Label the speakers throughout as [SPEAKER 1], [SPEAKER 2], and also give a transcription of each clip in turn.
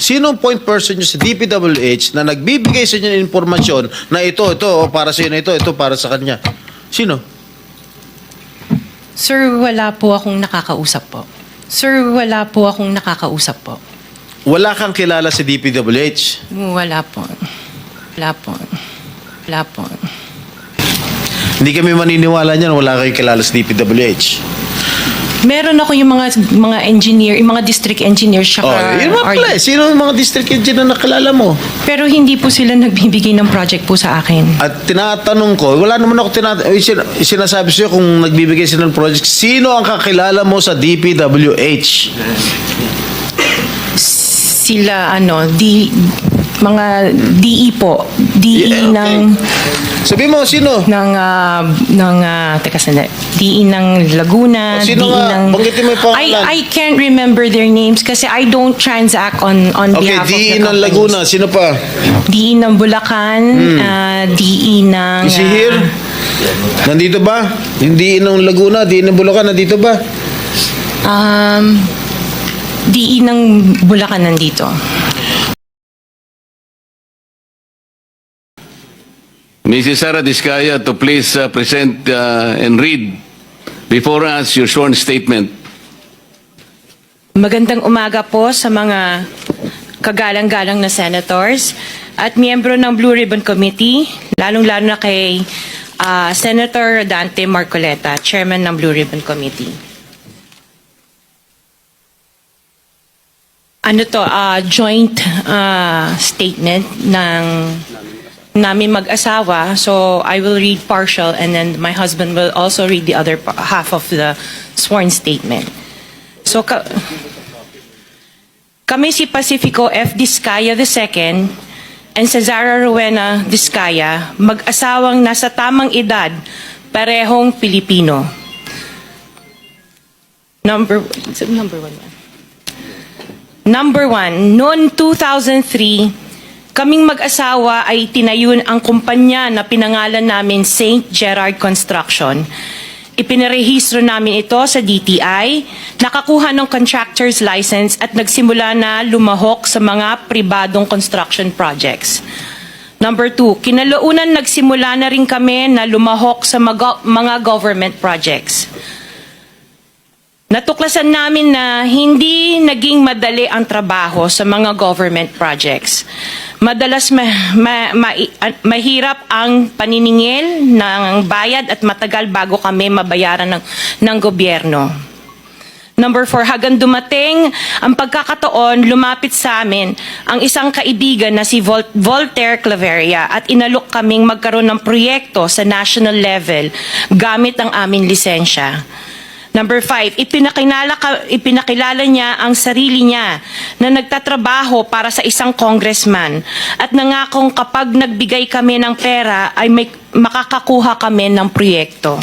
[SPEAKER 1] Sino ang point person nyo sa DPWH na nagbibigay sa inyo ng informasyon na ito, ito, oh, para sa inyo, ito, ito, para sa kanya? Sino?
[SPEAKER 2] Sir, wala po akong nakakausap po. Sir, wala po akong nakakausap po.
[SPEAKER 1] Wala kang kilala sa DPWH.
[SPEAKER 2] Wala po. Wala po. Wala po.
[SPEAKER 1] Hindi kami maniniwala niyan, wala kayong kilala sa DPWH.
[SPEAKER 2] Meron ako yung mga mga engineer, yung mga district engineer siya.
[SPEAKER 1] Oh, yun mga pala eh. Sino ang mga district engineer na nakilala mo?
[SPEAKER 2] Pero hindi po sila nagbibigay ng project po sa akin.
[SPEAKER 1] At tinatanong ko, wala naman ako tinatanong, sinasabi sa'yo kung nagbibigay sila ng project, sino ang kakilala mo sa DPWH?
[SPEAKER 2] Sila ano, di mga DE po. DE
[SPEAKER 1] Yeah, okay.
[SPEAKER 2] ng
[SPEAKER 1] Sabi mo, sino?
[SPEAKER 2] ng ah, ng uh, teka sandali. DE ng Laguna,
[SPEAKER 1] O, sino
[SPEAKER 2] DE
[SPEAKER 1] nga?
[SPEAKER 2] ng
[SPEAKER 1] Banggitin mo yung pangalan.
[SPEAKER 2] I I can't remember their names kasi I don't transact on on
[SPEAKER 1] Okay,
[SPEAKER 2] behalf of the
[SPEAKER 1] DE ng
[SPEAKER 2] companies.
[SPEAKER 1] Laguna, sino pa?
[SPEAKER 2] DE ng Bulacan, ah, DE ng...
[SPEAKER 1] Is he
[SPEAKER 2] ah,
[SPEAKER 1] here? Nandito ba? Yung DE ng Laguna, DE ng Bulacan, nandito ba?
[SPEAKER 2] um, DE ng Bulacan nandito.
[SPEAKER 3] Mrs. Sara Discaya to please uh, present uh, and read before us your sworn statement.
[SPEAKER 2] Magandang umaga po sa mga kagalang-galang na senators at miyembro ng Blue Ribbon Committee, lalong-lalo na kay ah, Senator Dante Marcoleta, Chairman ng Blue Ribbon Committee. Ano to, ah, joint ah, statement ng namin mag-asawa. So I will read partial and then my husband will also read the other half of the sworn statement. So ka- kami si Pacifico F. Discaya II and Cesara Rowena Discaya, mag-asawang nasa tamang edad, parehong Pilipino. Number, number one. Number one, noong 2003, kaming mag-asawa ay tinayun ang kumpanya na pinangalan namin St. Gerard Construction. Ipinarehistro namin ito sa DTI, nakakuha ng contractor's license at nagsimula na lumahok sa mga pribadong construction projects. Number two, kinalaunan nagsimula na rin kami na lumahok sa mga government projects. Natuklasan namin na hindi naging madali ang trabaho sa mga government projects. Madalas ma- ma- ma- ah, mahirap ang paniningil ng bayad at matagal bago kami mabayaran ng, ng gobyerno. Number four, hagang dumating ang pagkakataon, lumapit sa amin ang isang kaibigan na si Vol- Voltaire Claveria at inalok kaming magkaroon ng proyekto sa national level gamit ang aming lisensya. Number five, ipinakilala, ka- ipinakilala niya ang sarili niya na nagtatrabaho para sa isang congressman at nangakong kapag nagbigay kami ng pera ay may, makakakuha kami ng proyekto.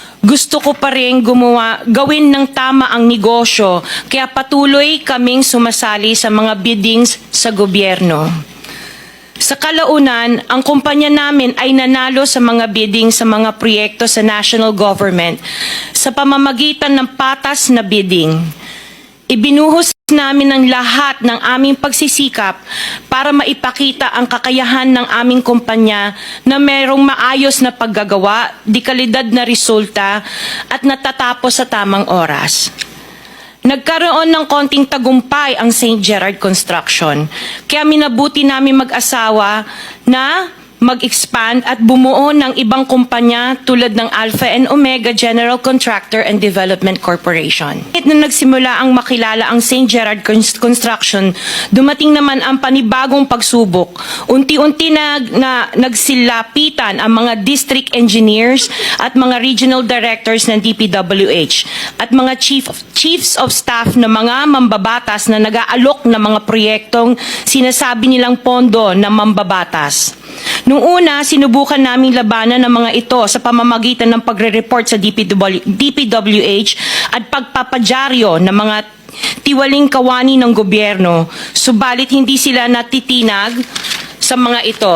[SPEAKER 2] Gusto ko pa rin gumawa, gawin ng tama ang negosyo, kaya patuloy kaming sumasali sa mga biddings sa gobyerno. Sa kalaunan, ang kumpanya namin ay nanalo sa mga bidding sa mga proyekto sa national government sa pamamagitan ng patas na bidding. Ibinuhos namin ang lahat ng aming pagsisikap para maipakita ang kakayahan ng aming kumpanya na merong maayos na paggagawa, dikalidad na resulta at natatapos sa tamang oras. Nagkaroon ng konting tagumpay ang St. Gerard Construction. Kaya minabuti namin mag-asawa na mag-expand at bumuo ng ibang kumpanya tulad ng Alpha and Omega General Contractor and Development Corporation. Kahit na nagsimula ang makilala ang St. Gerard Cons- Construction, dumating naman ang panibagong pagsubok. Unti-unti na, na nagsilapitan ang mga district engineers at mga regional directors ng DPWH at mga chief chiefs of staff na mga mambabatas na nag-aalok ng mga proyektong sinasabi nilang pondo na mambabatas. Noong una, sinubukan naming labanan ng mga ito sa pamamagitan ng pagre-report sa DPW, DPWH at pagpapadyaryo ng mga tiwaling kawani ng gobyerno, subalit hindi sila natitinag sa mga ito.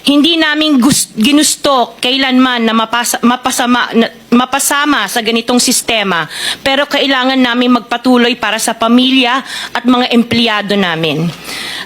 [SPEAKER 2] Hindi namin ginusto kailanman na mapasa- mapasama, na- mapasama sa ganitong sistema, pero kailangan namin magpatuloy para sa pamilya at mga empleyado namin.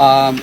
[SPEAKER 4] Um,